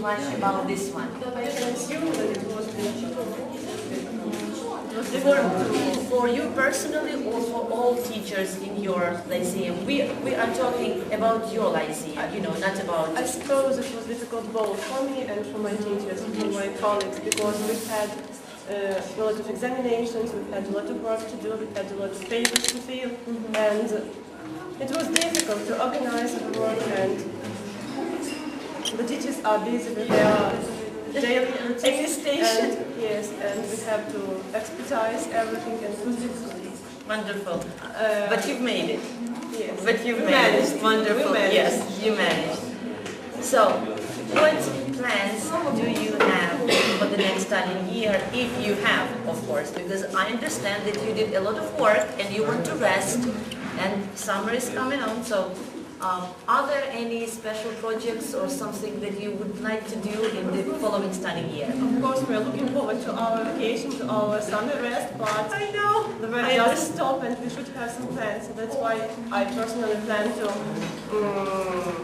much about this one. I can assume that it was For, for you personally or for all teachers in your lyceum? We, we are talking about your lyceum, you know, not about... I suppose it was difficult both for me and for my teachers, for my colleagues, because we had uh, a lot of examinations, we had a lot of work to do, we had a lot of papers to fill, and it was difficult to organize the work and the teachers are busy with their daily routine. And, yes, and we have to expertise everything and put it. Wonderful. Uh, But you've made it. yes. But you've managed. managed. Wonderful. Managed. Yes, you managed. So, what plans do you have for the next studying year, if you have, of course? Because I understand that you did a lot of work and you want to rest, and summer is coming on. So, um, are there any special projects or something that you would like to do in the following study year? Of course, we are looking forward to our vacation, to our summer rest, but I know. the I doesn't stop and we should have some plans. So that's why I personally plan to um,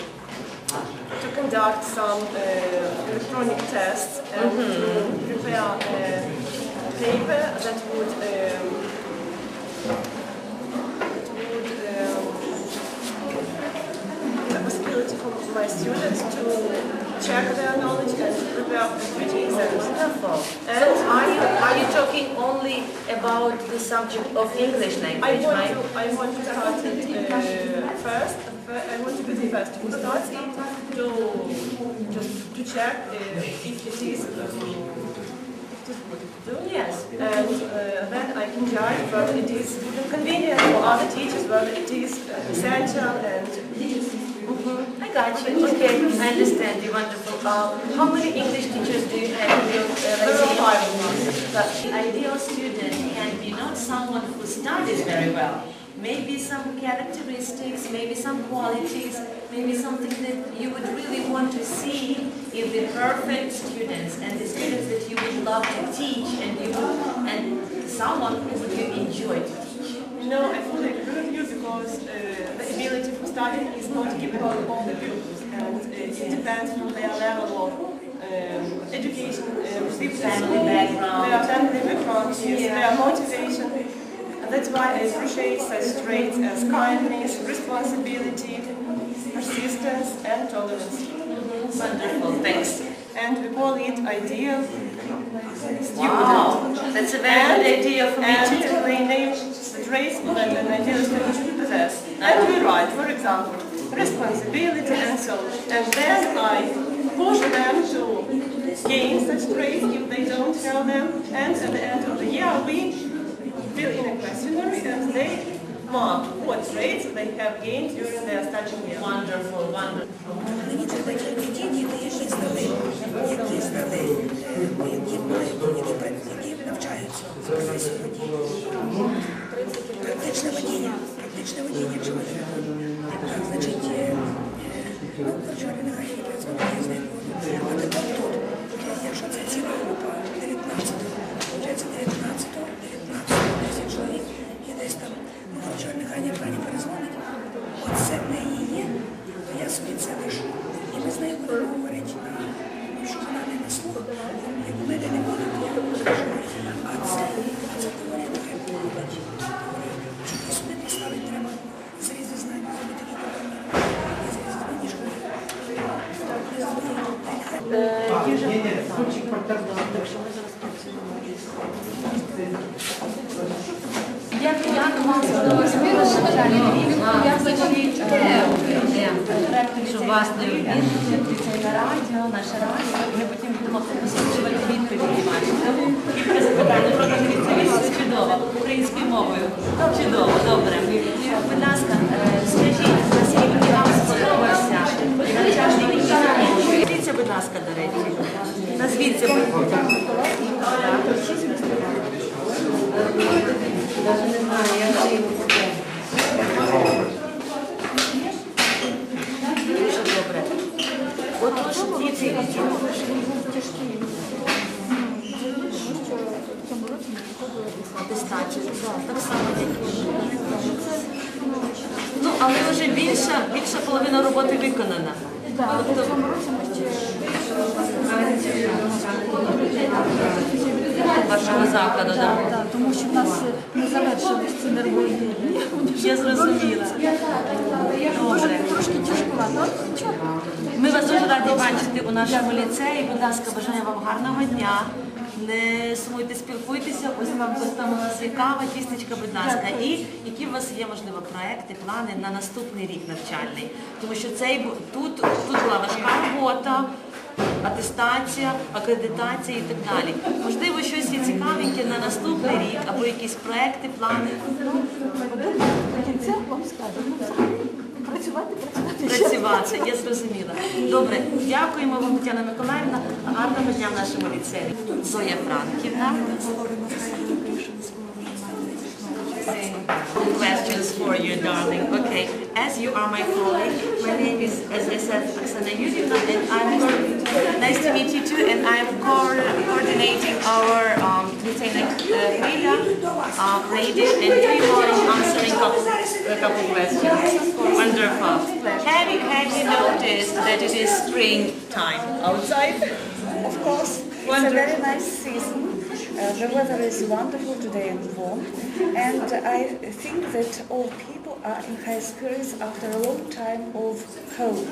to conduct some uh, electronic tests and to prepare a paper that would um, that would um, give a possibility for my students to check their knowledge and to prepare for written exams. Wonderful. So are you, are you talking only about the subject of English I language, want right? to, I want to start it uh, first. Fir- I want to be the first who starts it to just to check uh, if it is if it is good to do. Yes. And uh, then I can judge whether it is convenient for other teachers, whether it is uh, essential and I got you. Okay, I understand you. Wonderful. Uh, how many English teachers do you have in your uh, there are lyceum? five of. The ideal student can be not someone who studies very well. Maybe some characteristics, maybe some qualities, maybe something that you would really want to see in the perfect students and the students that you would love to teach and you would, and someone who would you enjoy to teach. No, I fully agree with you because uh, the ability studying is not given to all the pupils and uh, it depends on their level of um, education uh, received Family background. their family background, yes, their motivation. And that's why I appreciate such traits as kindness, responsibility, persistence and tolerance. Wonderful, thanks. And we call it ideal student. Wow, that's a very good idea for me and too. we name the traits that an ideal student should possess And we write, for example, responsibility and so on. And then I push them to gain such traits if they don't have them. And at the end of the year, we fill in a questionnaire and they mark what traits they have gained during their study year. Wonderful, wonderful. Мені треба тільки ті діти, які знали, які знали, які мають, які, які навчаються на сьогодні. Практичне водіння, Практичне водіння, чого не Так, значить, е, е, вчора нехай я працювати з ним. А тепер тут, якщо це ціла група 19, виходить 19, 19, 10 чоловік, і десь там, ну, вчора нехай не пані перезвонить. Оце в неї є, то я собі це лишу. І ми з нею будемо говорити, а, що вона не на слух. Як у мене не буде, то я скажу. А це, а це теорія нехай говорить. Що сюди поставити треба зрізи знань, вони такі проблеми. Зрізи знані школи. Як, як вам сподобалося наше навчання? Як значить, Щоб вас не обідати, це на радіо, наше радіо. Ми потім будемо досліджувати відповіді ваші. Відповідь чудово, українською мовою. Чудово, добре. Будь ласка, скажіть, наскільки вам сподобався навчальний рік? Назвіться, будь ласка, до речі. Назвіться, будь ласка. Навіть не знаю, як це Атестацію. Так само, як Ну, але вже більша, більша половина роботи виконана. Вашого тобто закладу, так? Так, тому що в нас не завершилися ці нервові дії. Я зрозуміла. Трошки тяжко, так? Ми вас дуже раді бачити у нашому ліцеї. Будь ласка, бажаю вам гарного дня. Не сумуйте, спілкуйтеся, ось вам є кава, тістечка, будь ласка. І які у вас є, можливо, проекти, плани на наступний рік навчальний? Тому що цей тут, тут була важка робота, атестація, акредитація і так далі. Можливо, щось є цікавеньке на наступний рік, або якісь проекти, плани. До кінця вам скажу. Працювати, працювати. Працювати, я зрозуміла. Добре, дякуємо вам, Тетяна Миколаївна. Гарного дня в нашому ліцеї. Зоя Франківна. Questions for you, darling. Okay, as you are my colleague, my name is, as I said, Oksana Yudina, and I'm nice to meet you too. And I'm co- coordinating our um, Lithuanian uh, uh, radio, and we are answering couple, a couple of questions. Wonderful. Have you have you noticed that it is springtime outside? Of course, it's a very nice season. Uh, the weather is wonderful today and warm, and I think that all people are in high spirits after a long time of cold.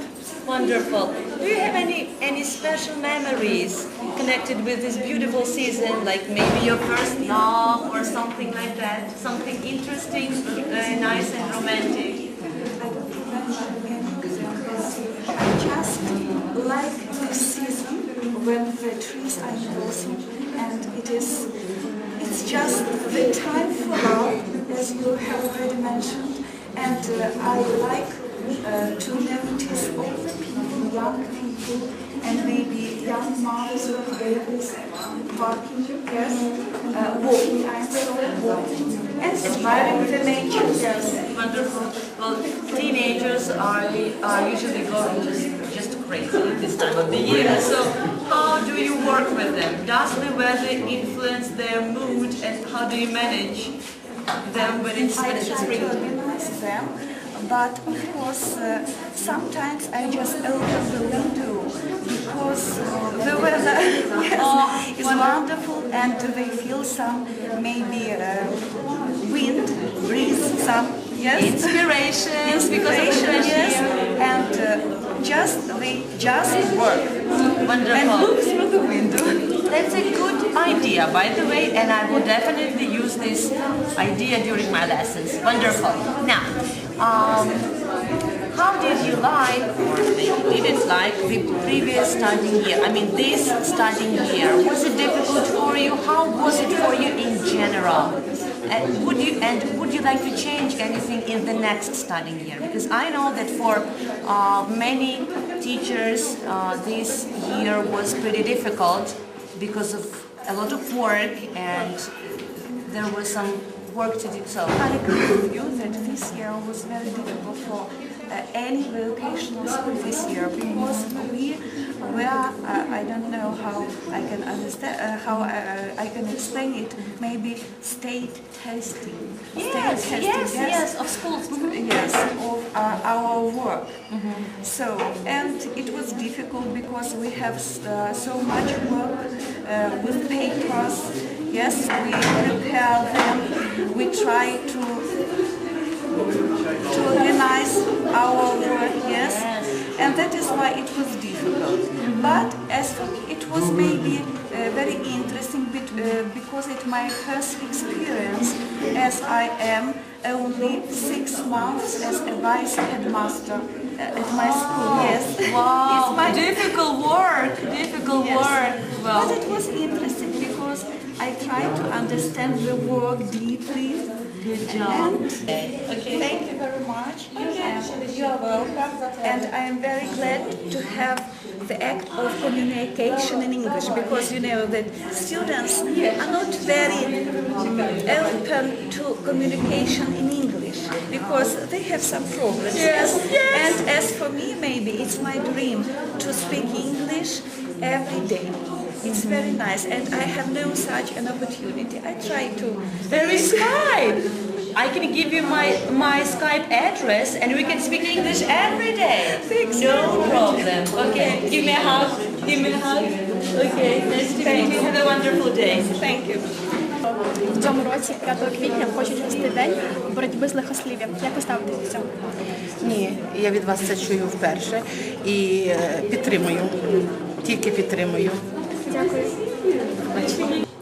Wonderful. Do you have any any special memories connected with this beautiful season, like maybe your first love or something like that? Something interesting, uh, nice and romantic. I don't remember any of them, but I just like this season when the trees are blossoming and it's just the time for love, as you have already mentioned, and uh, I like uh, to notice all the people, young people, and maybe young mothers with babies walking, yes, uh, walking, I'm sorry, walking, and admiring the nature, yes. Wonderful. Well, teenagers are are usually going just just crazy this time of the year. So, how do you work with them? Does the weather influence their mood, and how do you manage them when it's when I it's try to spring? them, but of course uh, sometimes I just open the window because uh, the weather yes, is wonderful and they feel some maybe uh, wind, breeze, some yes. Inspirations because of the Inspiration, yes, and uh, just they just work and look through the window. That's a good idea, by the way, and I will definitely use this idea during my lessons. Wonderful. Now, um, how did you like, or didn't like, the previous studying year? I mean, this studying year. Was it difficult for you? How was it for you in general? And would you and would you like to change anything in the next studying year? Because I know that for uh, many teachers, uh, this year was pretty difficult because of a lot of work and there was some work to do. So I agree with you that this year was very difficult for any vocational school this year because we were, uh, I don't know how I can understand, uh, how uh, I can explain it, maybe state testing. yes, state yes, yes, of schools. Yes, of uh, our work. So, and it was difficult because we have uh, so much work uh, with papers. Yes, we prepare them. We try to our work. Yes, and that is why it was difficult. But as for me, it was maybe uh, very interesting bit, uh, because it my first experience as I am only six months as a vice headmaster uh, at my school. Yes, Wow, it's my difficult work, difficult Yes. work. But it was interesting because I tried to understand the work deeply. good job. And thank you very much. And you are welcome. And I am very glad to have the act of communication in English because you know that students are not very um, open to communication in English because they have some problems. Yes. And as for me, maybe it's my dream to speak English every day. It's very nice, and I have no such an opportunity. I try to. There is Skype. I can give you my my Skype address and we can speak English every day. No problem. Okay, give me a hug. Give me a hug. Okay, nice to meet you. Have a wonderful day. Thank you. В цьому році, 5 квітня, хочуть вести день боротьби з лихослів'ям. Як ви ставитесь до цього? Ні, я від вас це чую вперше і е, підтримую. Тільки підтримую. Дякую.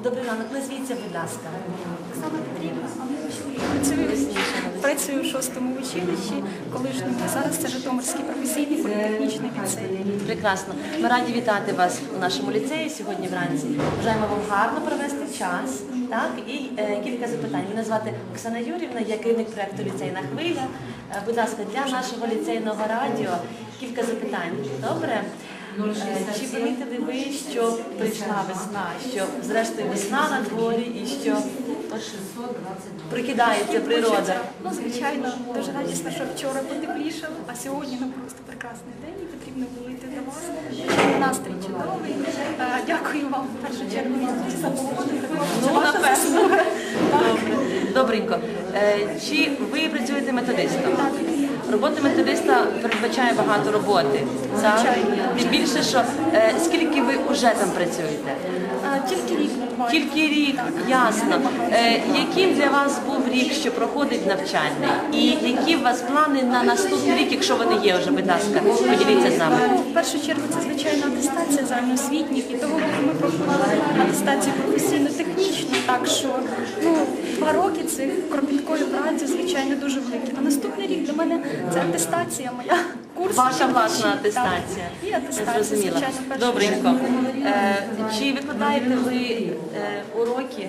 Добрий ранок, назвіться, будь ласка. Оксана Петрівна, працюю, в шостому училищі, колишньому. Зараз це Житомирський професійний політехнічний ліцей. Прекрасно. Ми раді вітати вас у нашому ліцеї сьогодні вранці. Бажаємо вам гарно провести час. Так, і е, кілька запитань. Мене звати Оксана Юрівна, я керівник проекту Ліцейна хвиля. Е, будь ласка, для нашого ліцейного радіо кілька запитань. Добре? Е, Чи помітили ви, що прийшла весна, що зрештою весна на дворі і що прикидається природа? Ну, звичайно, дуже радісно, що вчора потеплішало, а сьогодні ну, просто прекрасний день і потрібно було йти до вас. Настрій чудовий. Е, Дякую вам в першу чергу за погоду. Ну, напевно. Добре. Добренько. Е, Чи ви працюєте методистом? Робота методиста передбачає багато роботи. Тим більше, що е, скільки ви вже там працюєте? Тільки рік. Тільки рік, ясно. Е, яким для вас був рік, що проходить навчальний? І які у вас плани на наступний рік, якщо вони є вже, будь ласка, поділіться з нами. Ну, В першу чергу це звичайно атестація загальноосвітніх, і того ми проходили атестацію професійно-технічну, так що ну, два роки це кропіткої праці, звичайно, дуже великі. А наступний рік для мене це атестація моя. Курс Ваша власна Так. атестація. І атестація, Зрозуміла. звичайно, в першу Добренько. Е, чи викладаєте ви е, уроки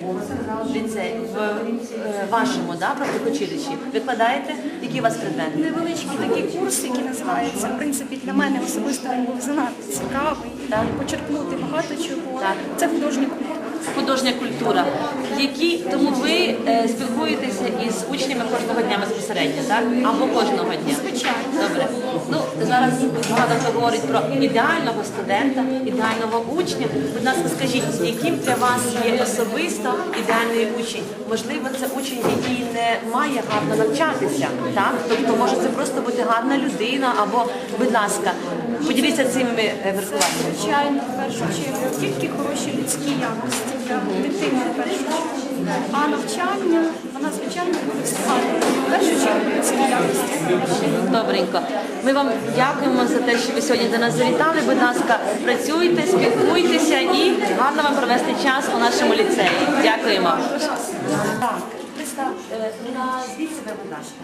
в ліцеї в е, вашому да, профтехучилищі? Викладаєте? Які у вас предмети? Невеличкий такий курс, який називається, в принципі, для мене особисто він був занадто цікавий. Так. Почерпнути багато чого. Так. Це художня культура. Художня культура. Які тому ви е, спілкуєтеся із учнями кожного дня безпосередньо, так? Або кожного дня? Звичайно. Добре. Ну зараз багато хто говорить про ідеального студента, ідеального учня. Будь ласка, скажіть, яким для вас є особисто ідеальний учень? Можливо, це учень, який не має гарно навчатися, так? Тобто може це просто бути гарна людина, або, будь ласка, поділіться цими е, міркуваннями. Звичайно, в першу чергу, тільки хороші людські якості для дитини в першу чергу. А навчання, вона звичайно буде встигати. В першу чергу людські якості. Добренько. Ми вам дякуємо за те, що ви сьогодні до нас завітали. Будь ласка, працюйте, спілкуйтеся і гарно вам провести час у нашому ліцеї. Дякуємо. Так, Христа, назвіть себе, будь ласка.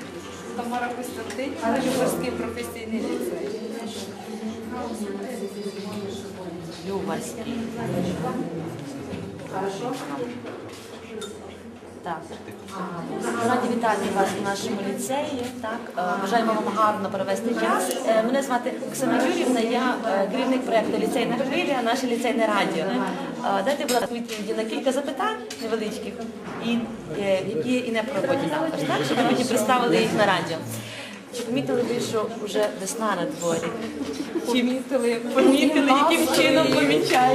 Тамара Костянтинівна, Любарський професійний ліцей. Любарський. Так. Раді вітати вас у нашому ліцеї. Так, Е, бажаємо вам гарно провести час. Е, Мене звати Оксана Юрівна, я е, керівник проєкту Ліцейна хвиля, наше ліцейне радіо. Дайте, будь ласка, відповіді на кілька запитань невеличких, і, які і не про роботі також, так, щоб потім представили їх на радіо. Чи помітили ви, що вже весна на дворі? Помітили, Помітили, яким чином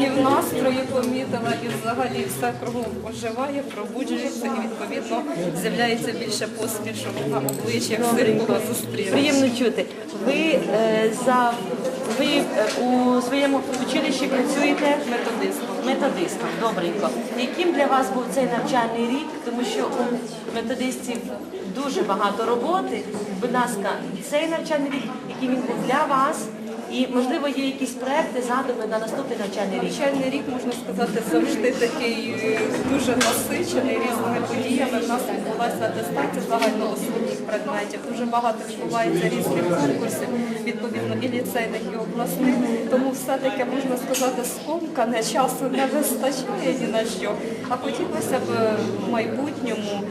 І в настрої помітила, і взагалі все кругом оживає, пробуджується, і відповідно з'являється більше посмішок на обличчях кого зустріли. Приємно чути. Ви е, за ви е, у своєму училищі працюєте Методистом. методистом. Добренько. Яким для вас був цей навчальний рік? Тому що у методистів дуже багато роботи. Будь ласка, цей навчальний рік, який він був для вас, і можливо є якісь проекти, задуми на наступний навчальний рік. Навчальний рік, можна сказати, завжди такий е, дуже насичений різними подіями. У нас відбулася атестація загальноосвітніх предметів. Дуже багато відбувається різних конкурсів, відповідно, і ліцейних, і обласних. Тому все-таки можна сказати, скомкане часу не вистачає ні на що. А хотілося б в майбутньому,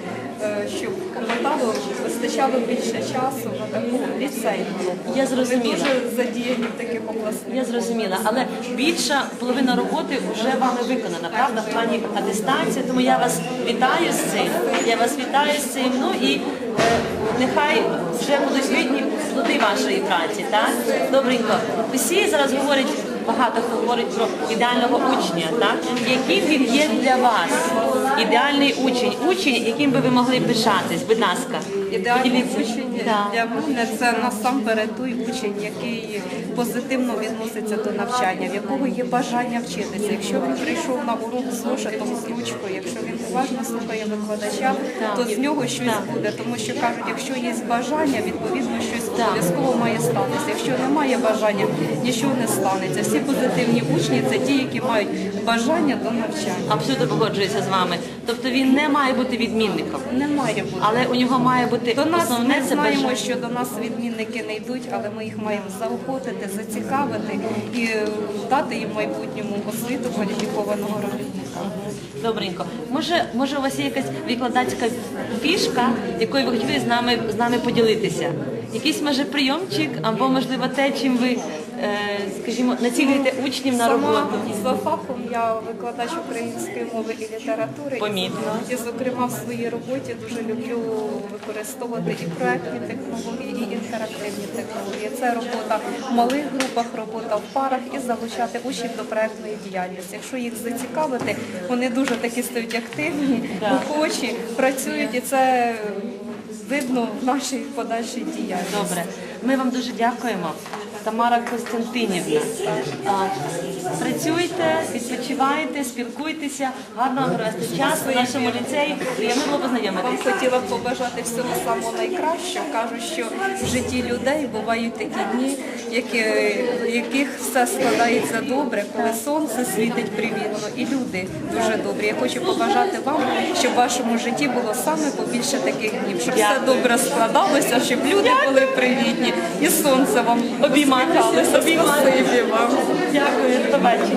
щоб металу вистачало більше часу на таку роботу. Я зрозуміла. дуже задіяні в таких обласних. Я зрозуміла, але більша половина роботи вже вами виконана, правда, в плані атестації. Тому я вас вітаю з цим. Я вас вітаю з цим. Ну і е, нехай вже будуть видні плоди вашої праці. Так добренько. Усі зараз говорять. Багато хто говорить про ідеального учня, так яким він є для вас? Ідеальний учень, учень, яким би ви могли пишатись, будь ласка. Ідеальний учень Так. Для мене це насамперед той учень, який позитивно відноситься до навчання, в якого є бажання вчитися. Якщо він прийшов на урок з зошитом, з ручкою, якщо він уважно слухає викладача, то з нього щось буде. Тому що кажуть, якщо є бажання, відповідно щось обов'язково має статися. Якщо немає бажання, нічого не станеться. Всі позитивні учні це ті, які мають бажання до навчання. Абсолютно погоджуюся з вами. Тобто він не має бути відмінником, Не має бути. але у нього має бути До нас основне це знаємо, що до нас відмінники не йдуть, але ми їх маємо заохотити, зацікавити і е, дати їм майбутньому освіту кваліфікованого робітника. Добренько. Може, може, у вас є якась викладацька фішка, якою ви хотіли з нами з нами поділитися? Якийсь може прийомчик, або можливо те, чим ви, скажімо, націлюєте учнів на Сама роботу? за фахом я викладач української мови і літератури. Помітно. І, зокрема, в своїй роботі дуже люблю використовувати і проектні технології, і інтерактивні технології. Це робота в малих групах, робота в парах і залучати учнів до проектної діяльності. Якщо їх зацікавити, вони дуже такі стають активні, охочі, працюють, і це видно в нашій подальшій діяльності. Добре, ми вам дуже дякуємо. Тамара Костянтинівна. А, Працюйте, спілкуйтеся, гарно провести час в нашому ліцеї. Приємно познайомитися. хотіла б побажати всього самого найкращого. Кажуть, що в житті людей бувають такі дні, які, яких все складається добре, коли сонце світить привітно, і люди дуже добрі. Я хочу побажати вам, щоб в вашому житті було саме побільше таких днів, щоб все добре складалося, щоб люди були привітні і сонце вам Обійматися, усміхалося. Спасибі вам. Дякую, до побачення.